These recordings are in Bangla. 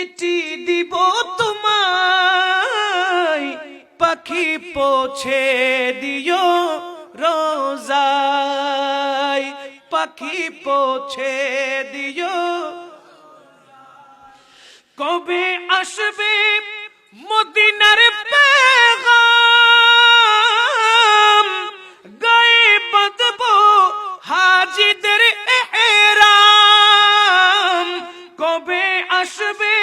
চিঠি দিব তোমায়, পাখি পৌঁছে দিও রোজায়। পাখি পৌঁছে দিও। কবে আসবে মদিনার পেগাম? গায়ে বাঁধব হাজিদের এহরাম। কবে আসবে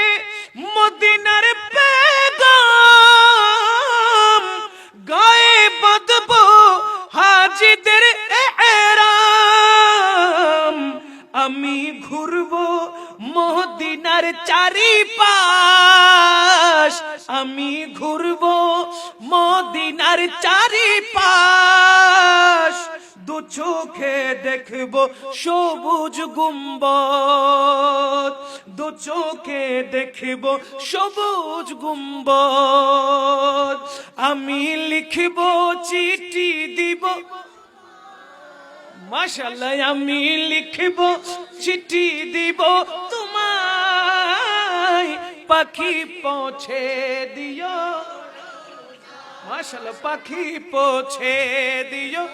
মদিনার পেগাম গায়ে বাঁধব হাজিদের এহরাম। আমি ঘুরব মদিনার চারিপাশ। আমি ঘুরব মদিনার চারিপাশ। দু চোখে দেখব সবুজ গুম্বদ। চোখে দেখব সবুজ গুম্বদ আমি লিখব, চিঠি দিব। মাশাল্লাহ আমি লিখব, চিঠি দিব। তোমায় পাখি পৌঁছে দিও। মাশাল্লাহ পাখি পৌঁছে দিও।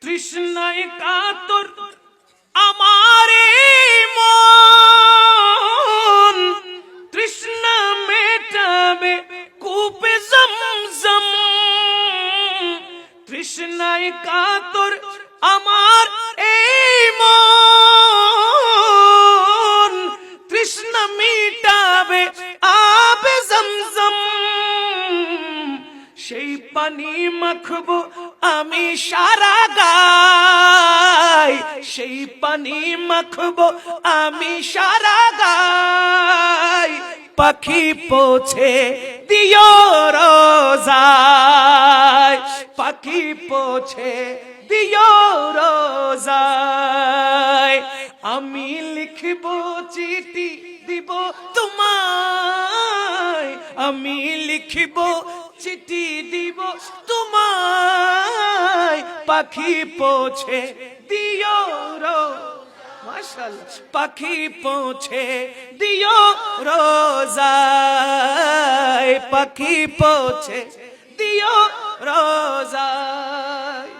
তৃষ্ণায় কাতর আমার মন তৃষ্ণা মেটাবে কূপে জমজম। তৃষ্ণায় কাতর আমার এই মন। তৃষ্ণা মিটাবে আবে জমজম। সেই পানি মাখবো আমি সারা গাই, সেই পানি মাখবো আমি সারা গাই। পাখি পৌঁছে দিও রোজায়। পাখি পৌঁছে দিও রোজায়। আমি লিখব চিঠি দিব তোমায়। আমি লিখব চিঠি দিব তোমায়। পাখি পৌঁছে দিও রো। পাখি পৌঁছে দিও রোজায়। পাখি পৌঁছে দিও রোজায়।